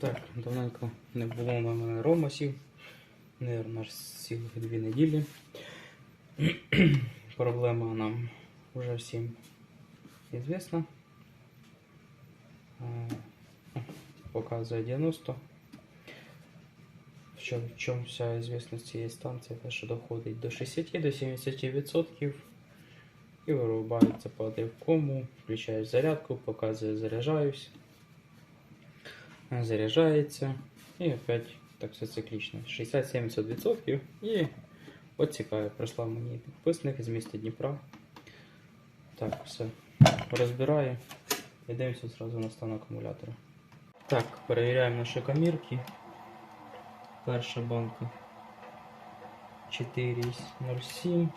Так, давненько не було у мене ромасів. Наверно, аж цілих дві неділі. Проблема нам вже всім известна. Е, Показує 90. В чому, вся известность цієї станції? Те, що доходить до 60-70%. і вирубається падає в кому, включаєш зарядку, показує заряджаюсь. Заряджається. І опять так все циклічно. 60-70% і от цікаве, прийшла мені підписник з міста Дніпра. Так, все. Розбираю і дивимося зразу на стан акумулятора. Так, перевіряємо наші комірки. Перша банка 4,07.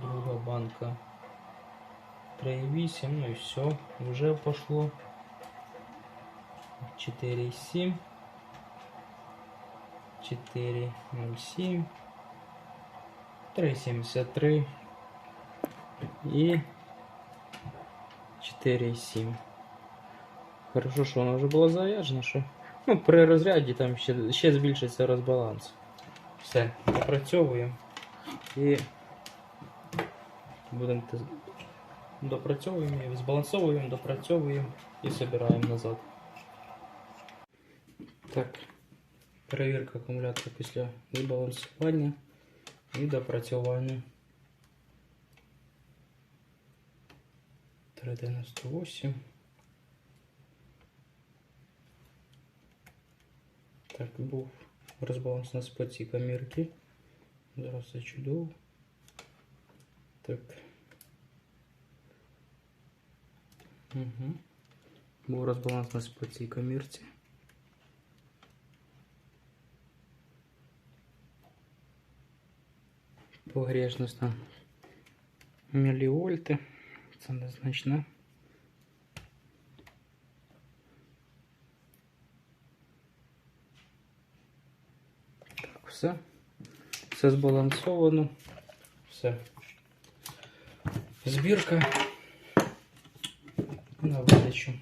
Друга банка 3,8. Ну і все, вже пошло. 4,7. 4,07. 3,73. І 4,7. Хорошо, що вона вже була заряджена, що ну, при розряді там ще, збільшиться розбаланс. Все, допрацьовуємо і будемо допрацьовуємо, збалансовуємо, допрацьовуємо і збираємо назад. Так, перевірка акумулятора після збалансування і допрацювання. 398. Так, був розбаланс у нас по цій камірці. Зараз все чудово. Так. Угу. Був розбаланс у нас по Погрежність там мілівольти. Це незначно. Так, все. Все збалансовано. Все. Збірка на видачу.